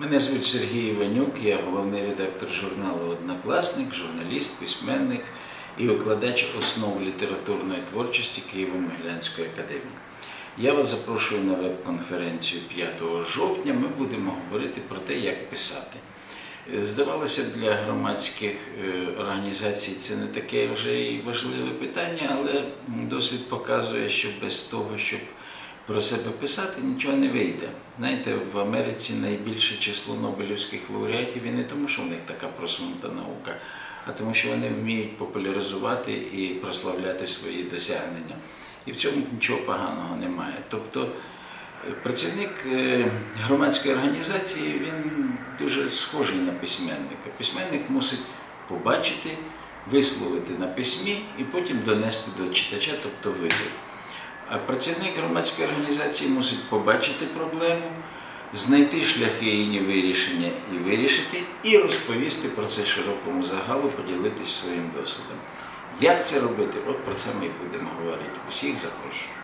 Мене звуть Сергій Іванюк, я головний редактор журналу Однокласник, журналіст, письменник і викладач основ літературної творчості Києво-Могилянської академії. Я вас запрошую на веб-конференцію 5 жовтня. Ми будемо говорити про те, як писати. Здавалося, для громадських е, організацій це не таке вже і важливе питання, але досвід показує, що без того, щоб про себе писати, нічого не вийде. Знаєте, в Америці найбільше число Нобелівських лауреатів і не тому, що в них така просунута наука, а тому, що вони вміють популяризувати і прославляти свої досягнення. І в цьому нічого поганого немає. Тобто працівник е, громадської організації він дуже схожий на письменника. Письменник мусить побачити, висловити на письмі і потім донести до читача, тобто видати. Працівник громадської організації мусить побачити проблему, знайти шляхи її вирішення і вирішити, і розповісти про це широкому загалу, поділитися своїм досвідом. Як це робити? От про це ми будемо говорити. Усіх запрошую.